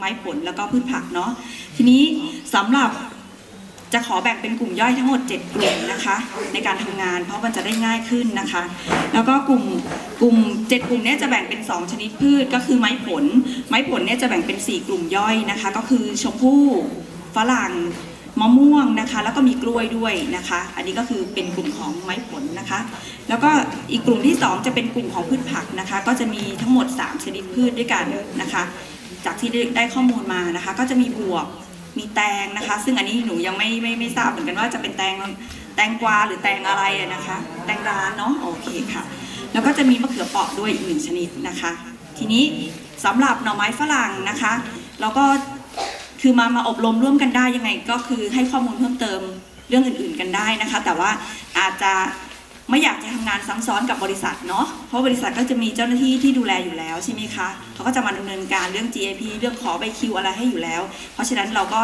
ไม้ผลแล้วก็พืชผักเนาะทีนี้สำหรับจะขอแบ่งเป็นกลุ่มย่อยทั้งหมด 7 กลุ่มนะคะ ในการทำงานเพราะมันจะได้ง่ายขึ้นนะคะ แล้วก็กลุ่มกลุ่ม 7 กลุ่มเนี้จะแบ่งเป็น 2 ชนิดพืชก็คือไม้ผล ไม้ผลเนี่ยจะแบ่งเป็น 4 กลุ่มย่อยนะคะ ก็คือชมพู่ฝรั่งมะม่วงนะคะ แล้วก็มีกล้วยด้วยนะคะ อันนี้ก็คือเป็นกลุ่มของไม้ผลนะคะ แล้วก็อีกกลุ่มที่ 2 จะเป็นกลุ่มของพืชผักนะคะ ก็จะมีทั้งหมด 3 ชนิดพืชด้วยกันนะคะ จากที่ได้ข้อมูลมานะคะ ก็จะมีบวบมีแตงนะคะ ซึ่งอันนี้หนูยังไม่ไม่ไม่ทราบเหมือนกันว่าจะเป็นแตงแตงกวาหรือแตงอะไรนะคะ แตงร้านเนาะโอเคค่ะ แล้วก็จะมีมะเขือเปราะด้วยอีกหนึ่งชนิดนะคะ ทีนี้สำหรับหน่อไม้ฝรั่งนะคะเราก็คือมามาอบรมร่วมกันได้ยังไง ก็คือให้ข้อมูลเพิ่มเติมเรื่องอื่น ๆ กันได้นะคะ แต่ว่าอาจจะ ไม่อยากจะทำงานซ้ำซ้อนกับบริษัทเนาะเพราะบริษัทก็จะมีเจ้าหน้าที่ที่ดูแลอยู่แล้วใช่ไหมคะเขาก็จะมาดำเนินการเรื่อง GAP เรื่องขอใบคิวอะไรให้อยู่แล้ว เพราะฉะนั้นเราก็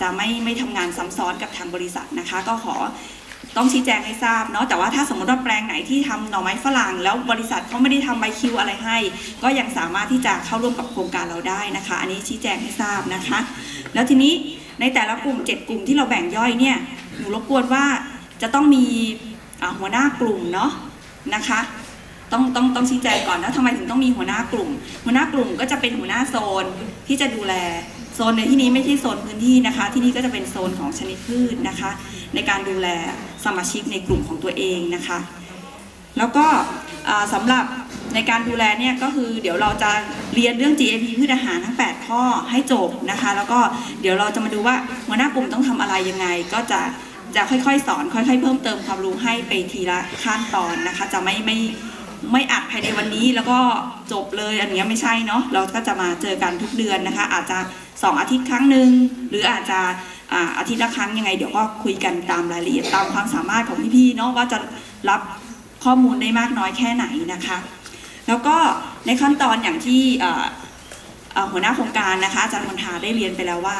จะไม่ไม่ทำงานซ้ำซ้อนกับทางบริษัทนะคะ ก็ขอต้องชี้แจงให้ทราบเนาะแต่ว่าถ้าสมมติว่าแปลงไหนที่ทำหน่อไม้ฝรั่ง แล้วบริษัทเขาไม่ได้ทำใบคิวอะไรให้ ก็ยังสามารถที่จะเข้าร่วมกับโครงการเราได้นะคะ อันนี้ชี้แจงให้ทราบนะคะ แล้วทีนี้ในแต่ละกลุ่ม 7 กลุ่มที่เราแบ่งย่อยเนี่ยหนูรบกวนว่าจะต้องมี หัวหน้ากลุ่มเนาะนะคะต้องต้องต้องชี้แจงก่อนนะทำไมถึงต้องมีหัวหน้ากลุ่ม หัวหน้ากลุ่มก็จะเป็นหัวหน้าโซนที่จะดูแลโซนในที่นี้ไม่ใช่โซนพื้นที่นะคะ ที่นี่ก็จะเป็นโซนของชนิดพืชนะคะ ในการดูแลสมาชิกในกลุ่มของตัวเองนะคะ แล้วก็อ่าสำหรับในการดูแลเนี่ยก็คือเดี๋ยวเราจะเรียนเรื่อง GAP พืชอาหารทั้ง 8 ข้อให้จบนะคะ แล้วก็เดี๋ยวเราจะมาดูว่าหัวหน้ากลุ่มต้องทำอะไรยังไงก็จะ จะค่อยๆ สอนค่อย ๆ เพิ่มเติมความรู้ให้ไปทีละขั้นตอนนะคะ จะไม่ไม่ไม่อัดภายในวันนี้แล้วก็จบเลยอันเนี้ยไม่ใช่เนาะเราก็จะมาเจอกันทุกเดือนนะคะ อาจจะ 2 อาทิตย์ครั้งหนึ่งหรืออาจจะอาทิตย์ละครั้งยังไงเดี๋ยวก็คุยกันตามรายละเอียดตามความสามารถของพี่ๆเนาะว่าจะรับข้อมูลได้มากน้อยแค่ไหนนะคะ แล้วก็ในขั้นตอนอย่างที่หัวหน้าโครงการนะคะอาจารย์มนทาได้เรียนไปแล้วว่า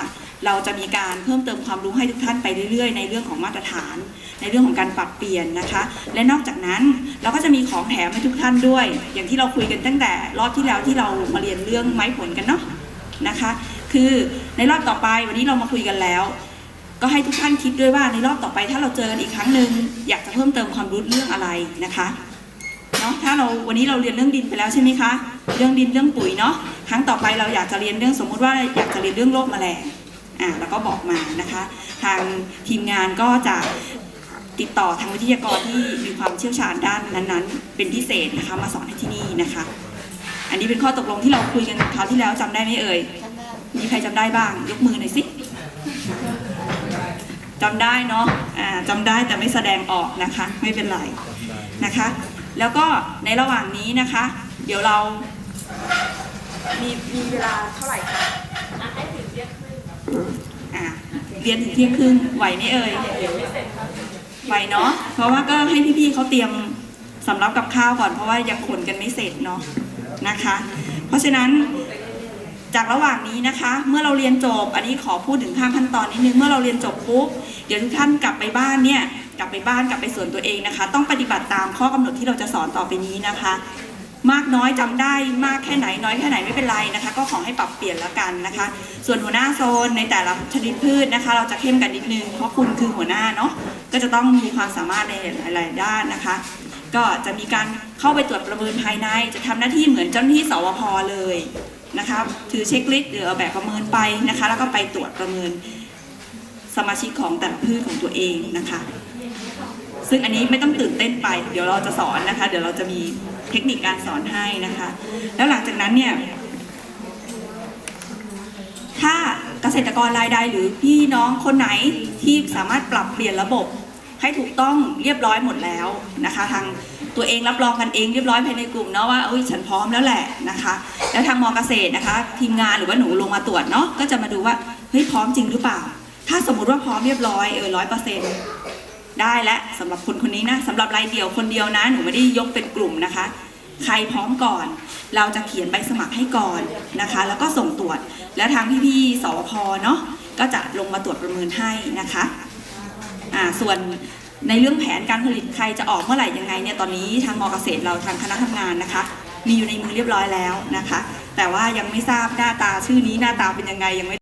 เราจะมีการเพิ่มเติมความรู้ให้ทุกท่านไปเรื่อยๆ ในเรื่องของมาตรฐาน ในเรื่องของการปรับเปลี่ยนนะคะ และนอกจากนั้นเราก็จะมีของแถมให้ทุกท่านด้วย อย่างที่เราคุยกันตั้งแต่รอบที่แล้วที่เรามาเรียนเรื่องไม้ผลกันเนาะนะคะ คือในรอบต่อไปวันนี้เรามาคุยกันแล้ว ก็ให้ทุกท่านคิดด้วยว่าในรอบต่อไปถ้าเราเจอกันอีกครั้งหนึ่งอยากจะเพิ่มเติมความรู้เรื่องอะไรนะคะเนาะถ้าเราวันนี้เราเรียนเรื่องดินไปแล้วใช่ไหมคะ เรื่องดินเรื่องปุ๋ยเนาะครั้งต่อไปเราอยากจะเรียนเรื่องสมมุติว่าอยากจะเรียนเรื่องโรคแมลง อ่าแล้วก็บอกมานะคะ ทางทีมงานก็จะติดต่อทางวิทยากรที่มีความเชี่ยวชาญด้านนั้นๆ เป็นพิเศษนะคะมาสอนให้ที่นี่นะคะ อันนี้เป็นข้อตกลงที่เราคุยกันคราวที่แล้วจำได้ไหมเอ่ยมีใครจำได้บ้าง ยกมือหน่อยสิจำได้เนาะอ่าจำได้แต่ไม่แสดงออกนะคะ ไม่เป็นไรนะคะ แล้วก็ในระหว่างนี้นะคะ เดี๋ยวเรามีมีเวลาเท่าไหร่คะอะ เรียนถึงเที่ยงครึ่งไหวไหมเอ่ยไหวเนาะเพราะว่าก็ให้พี่ๆเขาเตรียมสำรับกับข้าวก่อนเพราะว่ายังขนกันไม่เสร็จเนาะนะคะ เพราะฉะนั้นจากระหว่างนี้นะคะ เมื่อเราเรียนจบ อันนี้ขอพูดถึงข้ามขั้นตอนนิดนึงเมื่อเราเรียนจบปุ๊บเดี๋ยวทุกท่านกลับไปบ้านเนี่ยกลับไปบ้านกลับไปส่วนตัวเองนะคะ ต้องปฏิบัติตามข้อกำหนดที่เราจะสอนต่อไปนี้นะคะ มากน้อยจำได้มากแค่ไหนน้อยแค่ไหนไม่เป็นไรนะคะ ก็ขอให้ปรับเปลี่ยนแล้วกันนะคะ ส่วนหัวหน้าโซนในแต่ละชนิดพืชนะคะ เราจะเข้มกันนิดนึงเพราะคุณคือหัวหน้าเนาะก็จะต้องมีความสามารถในหลาย ๆ ด้านนะคะ ก็จะมีการเข้าไปตรวจประเมินภายใน จะทำหน้าที่เหมือนเจ้าหน้าที่สวพเลยนะคะถือเช็คลิสต์หรือเอาแบบประเมินไปนะคะ แล้วก็ไปตรวจประเมินสมาชิกของแต่ละพืชของตัวเองนะคะ ซึ่งอันนี้ไม่ต้องตื่นเต้นไป เดี๋ยวเราจะสอนนะคะ เดี๋ยวเราจะมี เทคนิคการสอนให้นะคะ แล้วหลังจากนั้นเนี่ยถ้าเกษตรกรรายใดหรือพี่น้องคนไหนที่สามารถปรับเปลี่ยนระบบ ให้ถูกต้องเรียบร้อยหมดแล้วนะคะ ทางตัวเองรับรองกันเองเรียบร้อยภายในกลุ่มเนาะว่าเอ้ยฉันพร้อมแล้วแหละนะคะ แล้วทางมอเกษตรนะคะ ทีมงานหรือว่าหนูลงมาตรวจเนาะก็จะมาดูว่าเฮ้ยพร้อมจริงหรือเปล่า ถ้าสมมุติว่าพร้อมเรียบร้อยเออร้อยเปอร์เซ็นต์ ได้และสำหรับคนคนนี้นะสำหรับรายเดี่ยวคนเดียวนะ หนูไม่ได้ยกเป็นกลุ่มนะคะ ใครพร้อมก่อน เราจะเขียนใบสมัครให้ก่อนนะคะ แล้วก็ส่งตรวจ แล้วทางพี่ๆสวพเนาะก็จะลงมาตรวจประเมินให้นะคะอ่าส่วนในเรื่องแผนการผลิตใครจะออกเมื่อไหร่ยังไงเนี่ยตอนนี้ทางมอเกษตรเราทางคณะทำงานนะคะ มีอยู่ในมือเรียบร้อยแล้วนะคะ แต่ว่ายังไม่ทราบหน้าตาชื่อนี้หน้าตาเป็นยังไงยังไม่